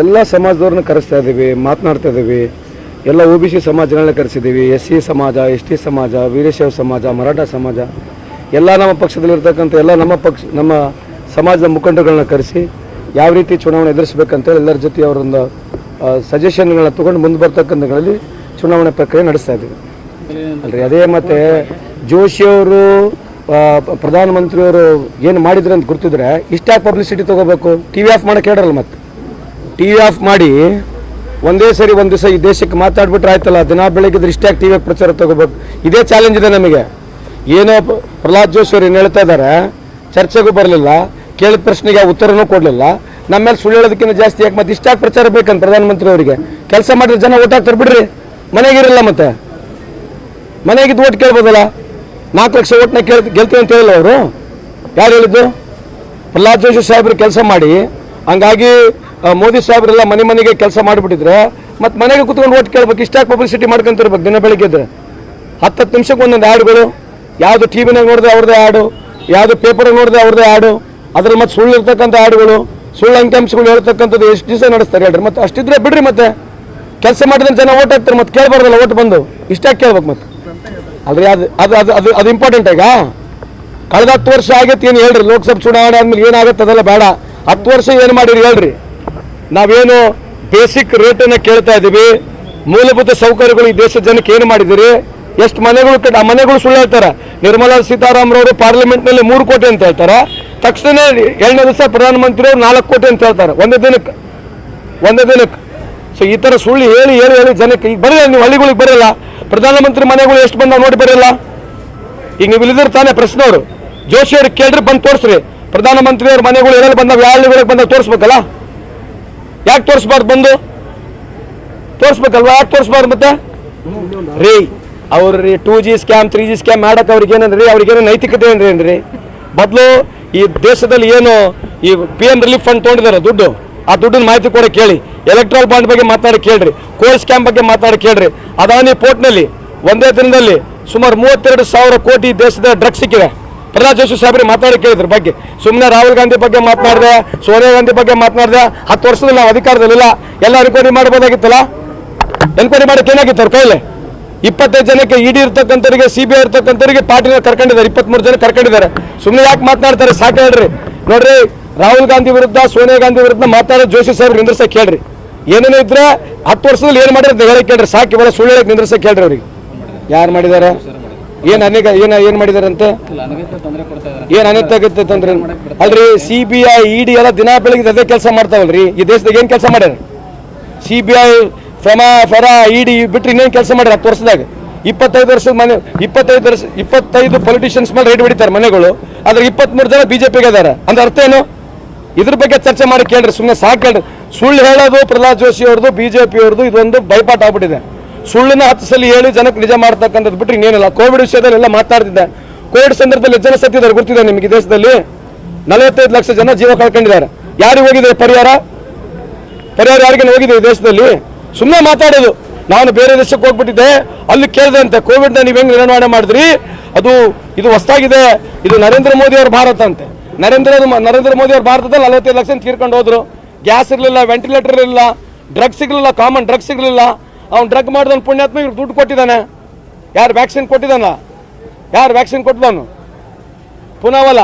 ಎಲ್ಲ ಸಮಾಜದವ್ರನ್ನ ಕರೆಸ್ತಾ ಇದ್ದೀವಿ, ಮಾತನಾಡ್ತಾ ಇದ್ದೀವಿ. ಎಲ್ಲ ಒ ಬಿ ಸಿ ಸಮಾಜಗಳನ್ನ ಕರೆಸಿದ್ದೀವಿ. ಎಸ್ ಸಿ ಸಮಾಜ ಎಸ್ ಟಿ ಸಮಾಜ, ವೀರಶೈವ ಸಮಾಜ, ಮರಾಠ ಸಮಾಜ. ಎಲ್ಲ ನಮ್ಮ ಪಕ್ಷದಲ್ಲಿರ್ತಕ್ಕಂಥ ಎಲ್ಲ ನಮ್ಮ ಪಕ್ಷ, ನಮ್ಮ ಸಮಾಜದ ಮುಖಂಡಗಳನ್ನ ಕರೆಸಿ ಯಾವ ರೀತಿ ಚುನಾವಣೆ ಎದುರಿಸಬೇಕಂತೇಳಿ ಎಲ್ಲರ ಜೊತೆ ಅವರೊಂದು ಸಜೆಷನ್ಗಳನ್ನ ತೊಗೊಂಡು ಮುಂದೆ ಬರ್ತಕ್ಕಂಥಗಳಲ್ಲಿ ಚುನಾವಣೆ ಪ್ರಕ್ರಿಯೆ ನಡೆಸ್ತಾ ಇದ್ದೀವಿ. ಅಲ್ರಿ, ಅದೇ ಮತ್ತೆ ಜೋಶಿಯವರು ಪ್ರಧಾನಮಂತ್ರಿಯವರು ಏನು ಮಾಡಿದ್ರು ಅಂತ ಗುರ್ತಿದ್ರೆ ಇಷ್ಟ ಪಬ್ಲಿಸಿಟಿ ತಗೋಬೇಕು. ಟಿ ವಿ ಆಫ್ ಮಾಡೋಕ್ಕೆ ಹೇಳ್ರಲ್ಲ ಮತ್ತೆ. ಟಿ ವಿ ಆಫ್ ಮಾಡಿ ಒಂದೇ ಸರಿ ಒಂದು ದಿವಸ ಈ ದೇಶಕ್ಕೆ ಮಾತಾಡ್ಬಿಟ್ರೆ ಆಯ್ತಲ್ಲ, ದಿನ ಬೆಳಗ್ಗೆ ಇಷ್ಟಾಗಿ ಟಿ ವಿ ಪ್ರಚಾರ ತಗೋಬೇಕು. ಇದೇ ಚಾಲೆಂಜ್ ಇದೆ ನಮಗೆ. ಏನೋ ಪ್ರಹ್ಲಾದ್ ಜೋಶಿ ಅವ್ರು ಏನು ಹೇಳ್ತಾ ಇದ್ದಾರೆ ಚರ್ಚೆಗೂ ಬರಲಿಲ್ಲ, ಕೇಳಿದ ಪ್ರಶ್ನೆಗೆ ಉತ್ತರನೂ ಕೊಡಲಿಲ್ಲ. ನಮ್ಮ ಮೇಲೆ ಸುಳ್ಳು ಹೇಳೋದಕ್ಕಿಂತ ಜಾಸ್ತಿ ಯಾಕೆ ಮತ್ತೆ ಇಷ್ಟಾಗಿ ಪ್ರಚಾರ ಬೇಕಂತ ಪ್ರಧಾನಮಂತ್ರಿ ಅವರಿಗೆ? ಕೆಲಸ ಮಾಡಿದ್ರೆ ಜನ ಓಟ್ ಹಾಕ್ತಾರೆ ಬಿಡ್ರಿ. ಮನೆಗಿರಲ್ಲ ಮತ್ತೆ. ಮನೆಗಿದ್ದು ಓಟ್ ಕೇಳ್ಬೋದಲ್ಲ? ನಾಲ್ಕು ಲಕ್ಷ ಓಟ್ನ ಕೇಳ್ ಗೆಲ್ತೀವಿ ಅಂತ ಹೇಳಿಲ್ಲ ಅವರು? ಯಾರು ಹೇಳಿದ್ದು? ಪ್ರಹ್ಲಾದ್ ಜೋಶಿ ಸಾಹೇಬ್ರು ಕೆಲಸ ಮಾಡಿ, ಹಂಗಾಗಿ ಮೋದಿ ಸಾಹೇಬ್ರೆಲ್ಲ ಮನೆ ಮನೆಗೆ ಕೆಲಸ ಮಾಡಿಬಿಟ್ಟಿದ್ರೆ, ಮತ್ತೆ ಮನೆಗೆ ಕುತ್ಕೊಂಡು ಓಟ್ ಕೇಳ್ಬೇಕು, ಇಷ್ಟಾಗಿ ಪಬ್ಲಿಸಿಟಿ ಮಾಡ್ಕೊಂತಿರ್ಬೇಕು ದಿನ ಬೆಳಿಗ್ಗೆ ಇದ್ರೆ ಹತ್ತು ಹತ್ತು ನಿಮಿಷಕ್ಕೆ ಒಂದೊಂದು ಆ್ಯಡ್ಗಳು ಯಾವುದು ಟಿ ವಿನಾಗ ನೋಡಿದ್ರೆ ಅವ್ರದ್ದೇ ಆ್ಯಡು ಯಾವುದು ಪೇಪರ್ ನೋಡಿದ್ರೆ ಅವ್ರದ್ದೇ ಆ್ಯಡು ಅದ್ರ ಮತ್ತೆ ಸುಳ್ಳು ಇರ್ತಕ್ಕಂಥ ಆ್ಯಡ್ಗಳು ಸುಳ್ಳು ಅಂಕಿಅಂಶಗಳು ಹೇಳ್ತಕ್ಕಂಥದ್ದು ಎಷ್ಟು ದಿವಸ ನಡೆಸ್ತಾರೆ ಹೇಳ್ರಿ. ಮತ್ತೆ ಅಷ್ಟಿದ್ರೆ ಬಿಡ್ರಿ ಮತ್ತೆ. ಕೆಲಸ ಮಾಡಿದ್ರೆ ಜನ ಓಟ್ ಹಾಕ್ತಾರೆ, ಮತ್ತೆ ಕೇಳಬಾರ್ದಲ್ಲ, ಓಟ್ ಬಂದು. ಇಷ್ಟಾಗಿ ಕೇಳ್ಬೇಕು ಮತ್ತೆ. ಅಲ್ರಿ ಅದು ಅದು ಅದು ಅದು ಅದು ಇಂಪಾರ್ಟೆಂಟ್ ಆಗ ಕಳೆದ ಹತ್ತು ವರ್ಷ ಆಗೈತೆ ಏನು ಹೇಳ್ರಿ? ಲೋಕಸಭೆ ಚುನಾವಣೆ ಆದ್ಮೇಲೆ ಏನಾಗುತ್ತೆ ಅದೆಲ್ಲ ಬೇಡ. ಹತ್ತು ವರ್ಷ ಏನು ಮಾಡಿರಿ ಹೇಳ್ರಿ? ನಾವೇನು ಬೇಸಿಕ್ ರೇಟನ್ನು ಕೇಳ್ತಾ ಇದ್ದೀವಿ ಮೂಲಭೂತ ಸೌಕರ್ಯಗಳು ಈ ದೇಶದ ಜನಕ್ಕೆ ಏನು ಮಾಡಿದಿರಿ ಎಷ್ಟು ಮನೆಗಳು ಆ ಮನೆಗಳು ಸುಳ್ಳು ಹೇಳ್ತಾರೆ. ನಿರ್ಮಲಾ ಸೀತಾರಾಮರವರು ಪಾರ್ಲಿಮೆಂಟ್ನಲ್ಲಿ ಮೂರು ಕೋಟಿ ಅಂತ ಹೇಳ್ತಾರೆ. ತಕ್ಷಣ ಎರಡನೇ ದಿವಸ ಪ್ರಧಾನಮಂತ್ರಿಯವರು ನಾಲ್ಕು ಕೋಟಿ ಅಂತ ಹೇಳ್ತಾರೆ. ಒಂದೇ ದಿನಕ್ಕೆ. ಒಂದೇ ದಿನಕ್ಕೆ. ಸೊ ಈ ಥರ ಸುಳ್ಳು ಹೇಳಿ ಹೇಳಿ ಹೇಳಿ ಜನಕ್ಕೆ ಈಗ ಬರಲ್ಲ, ನೀವು ಹಳ್ಳಿಗಳಿಗೆ ಬರಲ್ಲ. ಪ್ರಧಾನಮಂತ್ರಿ ಮನೆಗಳು ಎಷ್ಟು ಬಂದ ನೋಡಿ ಬರಲ್ಲ. ಈಗ ನೀವು ಇಲ್ಲಿದ್ರೆ ತಾನೇ ಪ್ರಶ್ನವರು ಜೋಶಿ ಅವ್ರಿಗೆ ಕೇಳ್ರಿ, ಬಂದು ತೋರಿಸ್ರಿ. ಪ್ರಧಾನಮಂತ್ರಿ ಅವ್ರ ಮನೆಗಳು ಎಲ್ಲೆಲ್ಲಿ ಬಂದಾವ, ಯಾವ ಹಳ್ಳಿಗಳಿಗೆ ಬಂದಾಗ ತೋರಿಸ್ಬೇಕಲ್ಲ? ಯಾಕೆ ತೋರಿಸ್ಬಾರ್ದು ಬಂದು? ತೋರಿಸ್ಬೇಕಲ್ವಾ? ಯಾಕೆ ತೋರಿಸ್ಬಾರ್ದು ಮತ್ತೆ? ರೀ, ಅವ್ರಿ two G scam three G scam ಮಾಡಕ್ಕೆ ಅವ್ರಿಗೆ ಏನಂದ್ರಿ? ಅವ್ರಿಗೇನು ನೈತಿಕತೆ ಏನ್ರಿ ಏನ್ರಿ? ಬದಲು ಈ ದೇಶದಲ್ಲಿ ಏನು ಈ ಪಿ ಎಂ ರಿಲೀಫ್ ಫಂಡ್ ತೊಗೊಂಡಿದ್ದಾರೆ ದುಡ್ಡು? ಆ ದುಡ್ಡಿನ ಮಾಹಿತಿ ಕೂಡ ಕೇಳಿ. ಎಲೆಕ್ಟ್ರಲ್ ಬಾಂಡ್ ಬಗ್ಗೆ ಮಾತಾಡಿ ಕೇಳ್ರಿ. ಕೋಲ್ ಸ್ಕ್ಯಾಮ್ ಬಗ್ಗೆ ಮಾತಾಡಿ ಕೇಳ್ರಿ. ಅದಾನಿ ಪೋರ್ಟ್ನಲ್ಲಿ ಒಂದೇ ದಿನದಲ್ಲಿ ಸುಮಾರು ಮೂವತ್ತೆರಡು ಸಾವಿರ ಕೋಟಿ ದೇಶದ ಡ್ರಗ್ಸ್ ಸಿಕ್ಕಿದೆ ಪ್ರಹ್ಲಾದ್ ಜೋಶಿ ಸಾಹೇಬ್ರಿ ಮಾತಾಡಿ ಕೇಳಿದ್ರ ಬಗ್ಗೆ. ಸುಮ್ಮನೆ ರಾಹುಲ್ ಗಾಂಧಿ ಬಗ್ಗೆ ಮಾತನಾಡಿದೆ, ಸೋನಿಯಾ ಗಾಂಧಿ ಬಗ್ಗೆ ಮಾತನಾಡಿದೆ, ಹತ್ತು ವರ್ಷದಲ್ಲಿ ನಾವು ಅಧಿಕಾರದಲ್ಲಿಲ್ಲ. ಎಲ್ಲ ಎನ್ಕ್ವೈರಿ ಮಾಡ್ಬೋದಾಗಿತ್ತಲ್ಲ ಎನ್ಕ್ವೈರಿ ಮಾಡಕ್ಕೆ ಏನಾಗಿತ್ತು ಅವ್ರ ಕೈಲಿ? ಇಪ್ಪತ್ತೈದು ಜನಕ್ಕೆ ಇಡಿ ಇರ್ತಕ್ಕಂಥವ್ರಿಗೆ ಸಿ ಬಿ ಐ ಇರ್ತಕ್ಕಂಥವ್ರಿಗೆ ಪಾರ್ಟಿನ ಕರ್ಕೊಂಡಿದ್ದಾರೆ. ಇಪ್ಪತ್ಮೂರು ಜನ ಕರ್ಕೊಂಡಿದ್ದಾರೆ. ಸುಮ್ಮನೆ ಯಾಕೆ ಮಾತನಾಡ್ತಾರೆ? ಸಾಕು ಹೇಳ್ರಿ. ನೋಡ್ರಿ, ರಾಹುಲ್ ಗಾಂಧಿ ವಿರುದ್ಧ, ಸೋನಿಯಾ ಗಾಂಧಿ ವಿರುದ್ಧ ಮಾತಾಡೋ ಜೋಶಿ ಸಾಹೇಬ್ರು ನಿಂದ್ರಸಕ್ಕೆ ಹೇಳ್ರಿ. ಏನೇನು ಇದ್ರೆ ಹತ್ತು ವರ್ಷದಲ್ಲಿ ಏನು ಮಾಡಿದ್ರೆ ಹೇಳಕ್ಕೆ ಕೇಳ್ರಿ ಸಾಕು ಇವರ ಸುಳ್ಳು ಹೇಳಕ್ಕೆ ನಿಂದ್ರಸಕ್ಕೆ ಹೇಳ್ರಿ ಅವ್ರಿಗೆ. ಯಾರು ಮಾಡಿದ್ದಾರೆ? ಏನು ಅನೇಕ ಏನ ಏನು ಮಾಡಿದಾರಂತೆ? ಏನ್ ಅನಿತ್ಯ ತೊಂದ್ರೆ? ಅಲ್ರಿ ಸಿ ಬಿ ಐ ಇಡಿ ಎಲ್ಲ ದಿನ ಬೆಳಗ್ಗೆ ಅದೇ ಕೆಲಸ ಮಾಡ್ತಾವಲ್ರಿ. ಈ ದೇಶದಾಗ ಏನ್ ಕೆಲಸ ಮಾಡ್ಯಾರ? C B I FEMA FERA ED ಬಿಟ್ಟರೆ ಇನ್ನೇನು ಕೆಲಸ ಮಾಡ್ಯಾರ ಹತ್ತು ವರ್ಷದಾಗ? ಇಪ್ಪತ್ತೈದು ವರ್ಷದ ಮನೆ ಇಪ್ಪತ್ತೈದು ವರ್ಷ ಇಪ್ಪತ್ತೈದು ಪೊಲಿಟಿಷಿಯನ್ಸ್ ಮೇಲೆ ರೇಟ್ ಬಿಡಿತಾರೆ ಮನೆಗಳು. ಆದ್ರೆ ಇಪ್ಪತ್ಮೂರು ಜನ ಬಿಜೆಪಿಗೆ ಅದಾರ. ಅಂದ್ರೆ ಅರ್ಥ ಏನು? ಇದ್ರ ಬಗ್ಗೆ ಚರ್ಚೆ ಮಾಡಿ ಕೇಳ್ರಿ ಸುಮ್ಮನೆ ಸಾಕು ಕೇಳ್ರಿ. ಸುಳ್ಳು ಹೇಳೋದು ಪ್ರಹ್ಲಾದ್ ಜೋಶಿ ಅವ್ರದ್ದು ಬಿಜೆಪಿ ಅವ್ರದ್ದು ಇದೊಂದು ಬೈಪಾಟ್ ಆಗ್ಬಿಟ್ಟಿದೆ. ಸುಳ್ಳನ್ನ ಹತ್ತು ಸಲ ಹೇಳಿ ಜನಕ್ಕೆ ನಿಜ ಮಾಡ್ತಕ್ಕಂಥದ್ದು ಬಿಟ್ಟರೆ ಇನ್ನೇನಿಲ್ಲ. ಕೋವಿಡ್ ವಿಷಯದಲ್ಲಿ ಎಲ್ಲ ಮಾತಾಡ್ತಿದ್ದೆ. ಕೋವಿಡ್ ಸಂದರ್ಭದಲ್ಲಿ ಜನ ಸತ್ತಿದ್ದಾರೆ, ಗೊತ್ತಿದೆ ನಿಮಗೆ ದೇಶದಲ್ಲಿ? ನಲವತ್ತೈದು ಲಕ್ಷ ಜನ ಜೀವ ಕಳ್ಕೊಂಡಿದ್ದಾರೆ. ಯಾರಿಗೆ ಹೋಗಿದೆ ಪರಿಹಾರ? ಪರಿಹಾರ ಯಾರಿಗೆ ಹೋಗಿದೆ ಈ ದೇಶದಲ್ಲಿ? ಸುಮ್ಮನೆ ಮಾತಾಡೋದು. ನಾನು ಬೇರೆ ದೇಶಕ್ಕೆ ಹೋಗ್ಬಿಟ್ಟಿದ್ದೆ, ಅಲ್ಲಿ ಕೇಳಿದೆ ಅಂತೆ ಕೋವಿಡ್ ನೀವು ಹೆಂಗೆ ನಿರ್ವಹಣೆ ಮಾಡಿದ್ರಿ? ಅದು, ಇದು ಹೊಸ್ತಾಗಿದೆ ಇದು ನರೇಂದ್ರ ಮೋದಿ ಅವ್ರ ಭಾರತ ಅಂತೆ. ನರೇಂದ್ರ ನರೇಂದ್ರ ಮೋದಿ ಅವರ ಭಾರತದಲ್ಲಿ ನಲವತ್ತೈದು ಲಕ್ಷ ತೀರ್ಕೊಂಡು ಹೋದ್ರು. ಗ್ಯಾಸ್ ಇರಲಿಲ್ಲ ವೆಂಟಿಲೇಟರ್ ಇರಲಿಲ್ಲ ಡ್ರಗ್ಸ್ ಸಿಗಲಿಲ್ಲ ಕಾಮನ್ ಡ್ರಗ್ಸ್ ಸಿಗಲಿಲ್ಲ. ಅವ್ನು ಡ್ರಗ್ ಮಾಡಿದವನು ಪುಣ್ಯಾತ್ಮ ಇವ್ರಿಗೆ ದುಡ್ಡು ಕೊಟ್ಟಿದ್ದಾನೆ. ಯಾರು ವ್ಯಾಕ್ಸಿನ್ ಕೊಟ್ಟಿದ್ದಾನ? ಯಾರು ವ್ಯಾಕ್ಸಿನ್ ಕೊಟ್ಟಿದ್ದಾನು? ಪುನಾವಲ್ಲ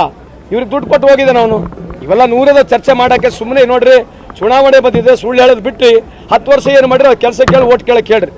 ಇವ್ರಿಗೆ ದುಡ್ಡು ಕೊಟ್ಟು ಹೋಗಿದ್ದಾನೆ ಅವನು. ಇವೆಲ್ಲ ನೂರದ ಚರ್ಚೆ ಮಾಡೋಕ್ಕೆ ಸುಮ್ಮನೆ ನೋಡ್ರಿ, ಚುನಾವಣೆ ಬಂದಿದೆ, ಸುಳ್ಳು ಹೇಳೋದು ಬಿಟ್ಟು ಹತ್ತು ವರ್ಷ ಏನು ಮಾಡಿರಿ ಕೆಲಸ ಕೇಳಿ, ಓಟ್ ಕೇಳಕ್ಕೆ ಹೇಳ್ರಿ.